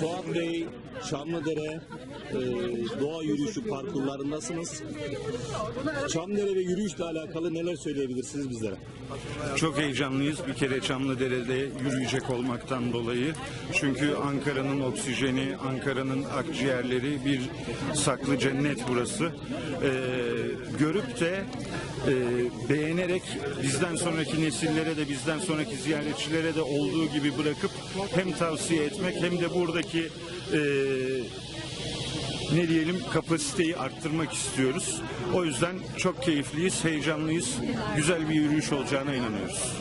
Suat Bey, Çamlıdere e, doğa yürüyüşü parkurlarındasınız. Çamlıdere ve yürüyüşle alakalı neler söyleyebilirsiniz bizlere? Çok heyecanlıyız bir kere Çamlıdere'de yürüyecek olmaktan dolayı. Çünkü Ankara'nın oksijeni, Ankara'nın akciğerleri bir saklı cennet burası. Ee, görüp de e, beğenerek bizden sonraki nesillere de bizden sonraki ziyaretçilere de olduğu gibi bırakıp hem tavsiye etmek hem de buradaki e, ne diyelim kapasiteyi arttırmak istiyoruz. O yüzden çok keyifliyiz, heyecanlıyız. Güzel bir yürüyüş olacağına inanıyoruz.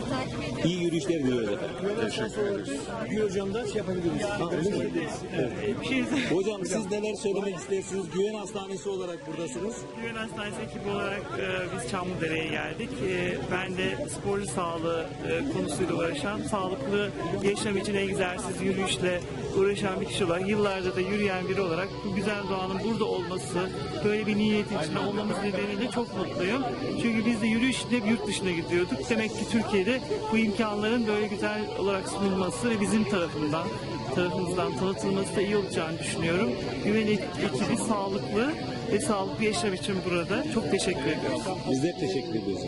İyi yürüyüşler diliyoruz efendim. Bir hocam da şey yapabiliriz. Ha, öyle mi? Bir şey Hocam siz neler söylemek istersiniz? Güven Hastanesi olarak buradasınız. Güven Hastanesi ekibi olarak e, biz Çamlıdere'ye geldik. E, ben de sporcu sağlığı e, konusuyla uğraşan, sağlıklı yaşam için egzersiz, yürüyüşle uğraşan bir kişi olarak, yıllardır da yürüyen biri olarak bu güzel doğanın burada olması, böyle bir niyetin içinde olmamız nedeniyle çok mutluyum. Çünkü biz de yürüyüş için hep yurt dışına gidiyorduk. Demek ki Türkiye'de bu imkanların böyle güzel olarak sunulması ve bizim tarafından tarafımızdan tanıtılması da iyi olacağını düşünüyorum. Güven ekibi sağlıklı ve sağlıklı yaşam için burada. Çok teşekkür ediyoruz. Biz de teşekkür ediyoruz.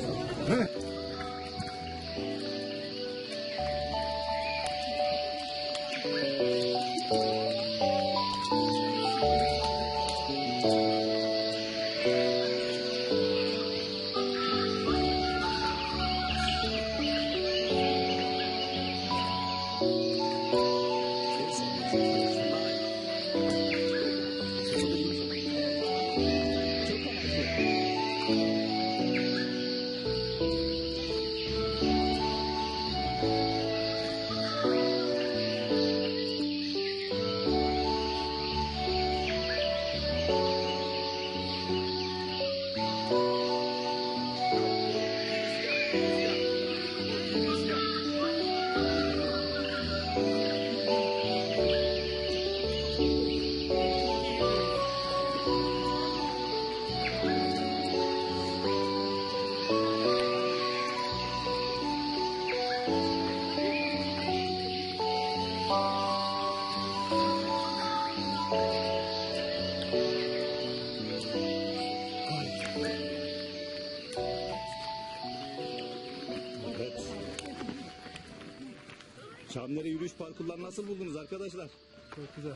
Çamlıdere yürüyüş parkurları nasıl buldunuz arkadaşlar? Çok güzel.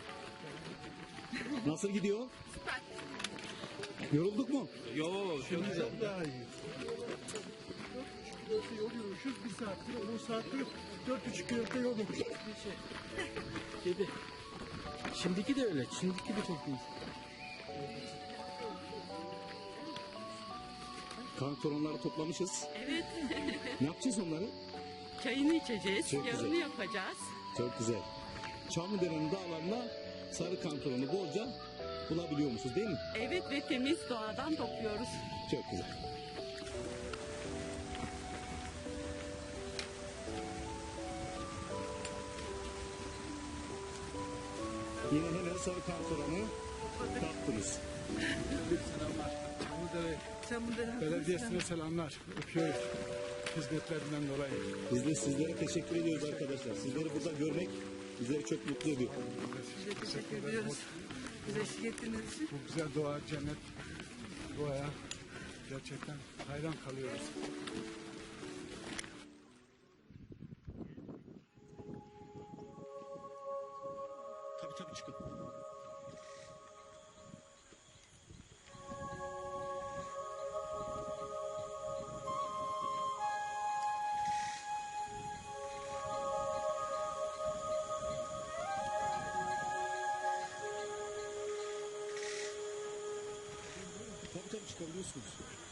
Nasıl gidiyor? Yorulduk mu? Şimdi çok daha iyi. Dört yol yürümüşüz. Bir saattir, on saattir dört buçuk kilometre yol yürümüşüz. Dedi. Şimdiki de öyle. Şimdiki de çok iyi. Kantoronları toplamışız. Evet, Ne yapacağız onları? Çayını içeceğiz, Çok yağını güzel. yapacağız. Çok güzel. Çamlıdere'nin dağlarına sarı kantoronu bolca bulabiliyor musunuz değil mi? Evet ve temiz doğadan topluyoruz. Çok güzel. Yine hemen sarı kantoronu kaptınız. Çamlıdere Belediyesi'ne selamlar. Öpüyoruz. Hizmetlerinden dolayı. Biz de sizlere teşekkür ediyoruz arkadaşlar. Sizleri burada görmek bizleri çok mutlu ediyor. Teşekkür ediyoruz. Bize eşlik ettiğiniz için. Bu güzel doğa, cennet doğaya gerçekten hayran kalıyoruz. Tabii tabii çıkabiliyorsunuz.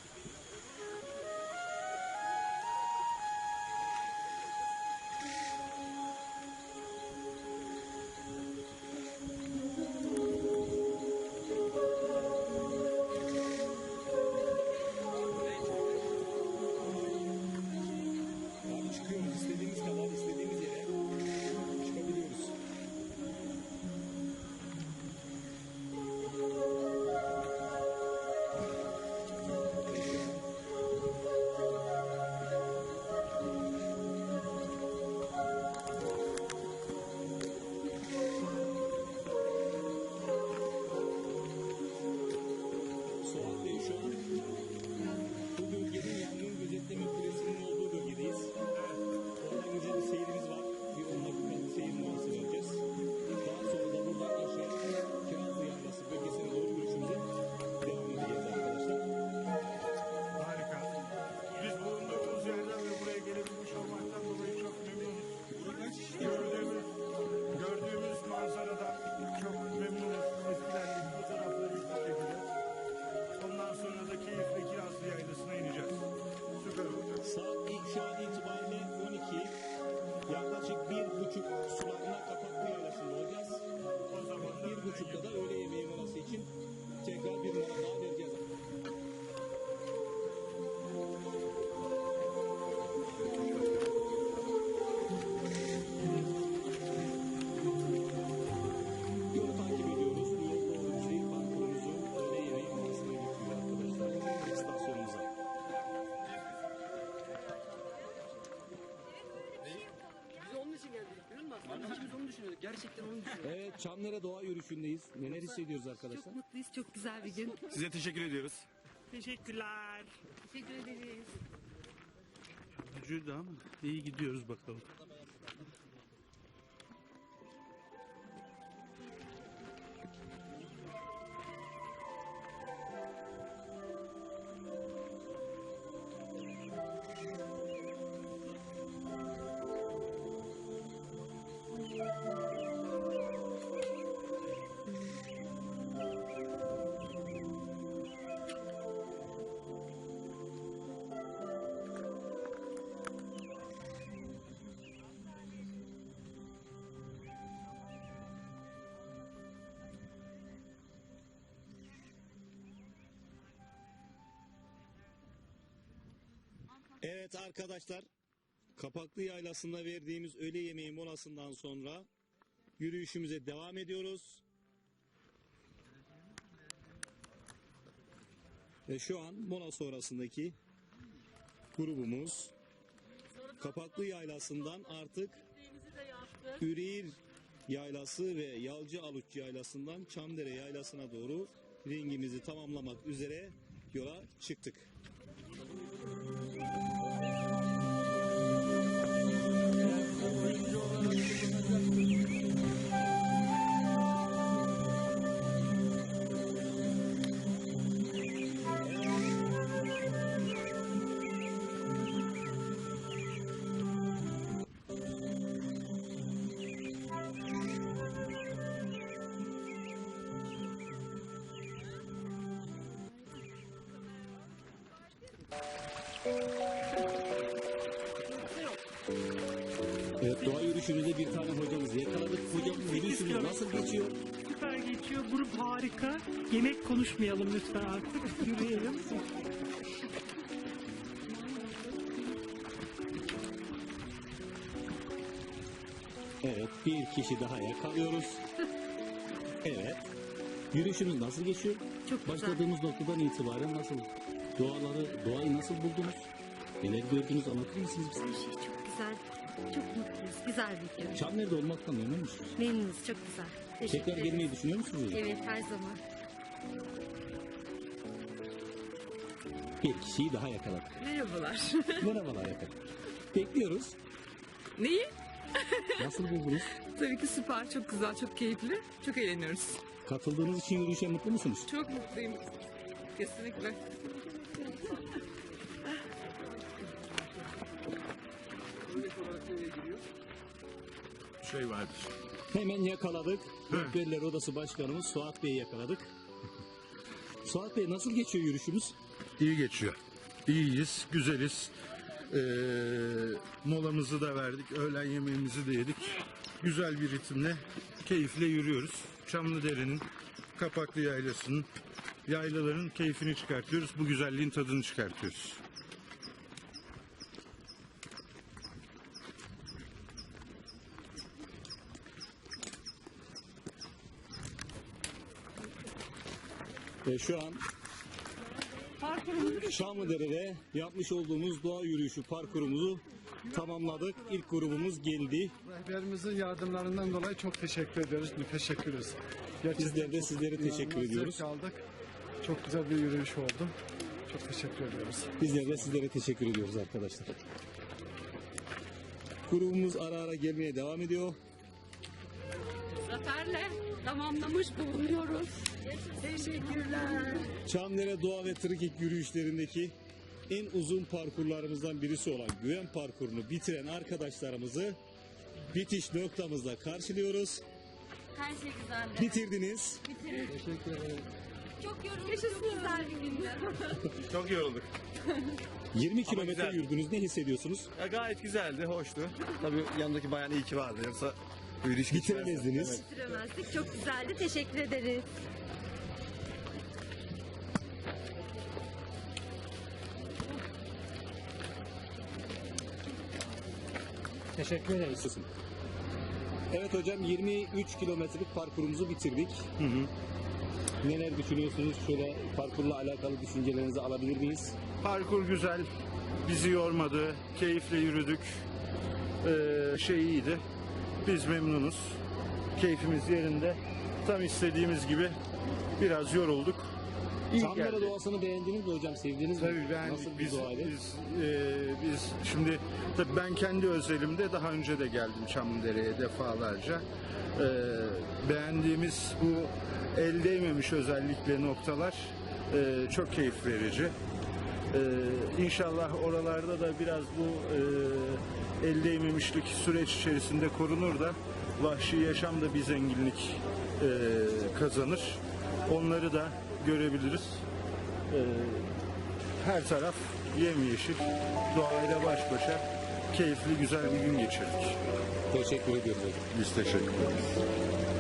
Gerçekten onu düşünüyorum. Evet Çamdere Doğa Yürüyüşü'ndeyiz. Neler hissediyoruz arkadaşlar? Çok mutluyuz. Çok güzel bir gün. Size teşekkür ediyoruz. Teşekkürler. Teşekkür ederiz. Cüda ama iyi gidiyoruz bakalım. Evet arkadaşlar, Kapaklı Yaylası'nda verdiğimiz öğle yemeği molasından sonra yürüyüşümüze devam ediyoruz. Ve şu an mola sonrasındaki grubumuz Kapaklı Yaylası'ndan artık Üreğir Yaylası ve Yalcı Aluç Yaylası'ndan Çamdere Yaylası'na doğru ringimizi tamamlamak üzere yola çıktık. Evet, doğa yürüyüşünüzde bir tane hocamızı yakaladık. Hocam yürüyüşünüz nasıl geçiyor? Süper geçiyor. Grup harika. Yemek konuşmayalım lütfen artık. Yürüyelim. Evet, bir kişi daha yakalıyoruz. Evet. Yürüyüşünüz nasıl geçiyor? Çok güzel. Başladığımız noktadan itibaren nasıl? Doğaları, doğayı nasıl buldunuz? Neler gördünüz anlatır mısınız bize? Her şey çok güzel. Çok mutluyuz. Güzel bir gün. Çamlı'da olmaktan memnun musunuz? Memnunuz. Çok güzel. Teşekkür Tekrar ederiz. gelmeyi düşünüyor musunuz? hocam? Evet her zaman. Bir kişiyi daha yakaladık. Merhabalar. Merhabalar yakaladık. Bekliyoruz. Neyi? Nasıl buldunuz? Tabii ki süper, çok güzel, çok keyifli. Çok eğleniyoruz. Katıldığınız için yürüyüşe mutlu musunuz? Çok mutluyum. Kesinlikle. Şey vardır. Hemen yakaladık. Rehberler Odası Başkanımız Suat Bey'i yakaladık. Suat Bey nasıl geçiyor yürüyüşümüz? İyi geçiyor. İyiyiz, güzeliz. Ee, molamızı da verdik, öğlen yemeğimizi de yedik. Güzel bir ritimle, keyifle yürüyoruz. Çamlıdere'nin, Kapaklı Yaylası'nın, yaylaların keyfini çıkartıyoruz. Bu güzelliğin tadını çıkartıyoruz. Ve şu an Şamlıdere'de yapmış olduğumuz doğa yürüyüşü parkurumuzu tamamladık. İlk grubumuz geldi. Rehberimizin yardımlarından dolayı çok teşekkür ediyoruz. Müteşekkiriz. Bizler de sizlere teşekkür ediyoruz. aldık. Çok güzel bir yürüyüş oldu. Çok teşekkür ediyoruz. Bizler de sizlere teşekkür ediyoruz arkadaşlar. Grubumuz ara ara gelmeye devam ediyor. Zaferle tamamlamış bulunuyoruz. Teşekkürler. Çamdere Doğa ve Tırkik yürüyüşlerindeki en uzun parkurlarımızdan birisi olan Güven parkurunu bitiren arkadaşlarımızı bitiş noktamızda karşılıyoruz. Her şey güzeldi. Bitirdiniz. Çok yorulduk. Çok güzel bir gündü. Çok yorulduk. 20 kilometre yürüdünüz. Ne hissediyorsunuz? Ya gayet güzeldi, hoştu. Tabii yanındaki bayan iyi ki vardı. Yoksa yürüyüş. Bitiremezdiniz. Bitiremezdik. Çok güzeldi. Teşekkür ederiz. Teşekkür ederiz. Evet hocam 23 kilometrelik parkurumuzu bitirdik. Neler düşünüyorsunuz? Şöyle parkurla alakalı düşüncelerinizi alabilir miyiz? Parkur güzel, bizi yormadı, keyifle yürüdük. Ee, şey iyiydi, biz memnunuz. Keyfimiz yerinde. Tam istediğimiz gibi biraz yorulduk. İyi Çamdere geldi. doğasını beğendiniz mi hocam? Sevdiniz mi? Tabii ben Nasıl bir biz, doğaydı? biz, e, biz şimdi tabii ben kendi özelimde daha önce de geldim Çamlıdere'ye defalarca. E, beğendiğimiz bu el değmemiş özellikle noktalar e, çok keyif verici. E, inşallah oralarda da biraz bu e, el değmemişlik süreç içerisinde korunur da vahşi yaşam da bir zenginlik e, kazanır. Onları da görebiliriz. E, her taraf yemyeşil, doğayla baş başa keyifli güzel bir gün geçirdik. Teşekkür ediyorum hocam. Biz teşekkür ederiz.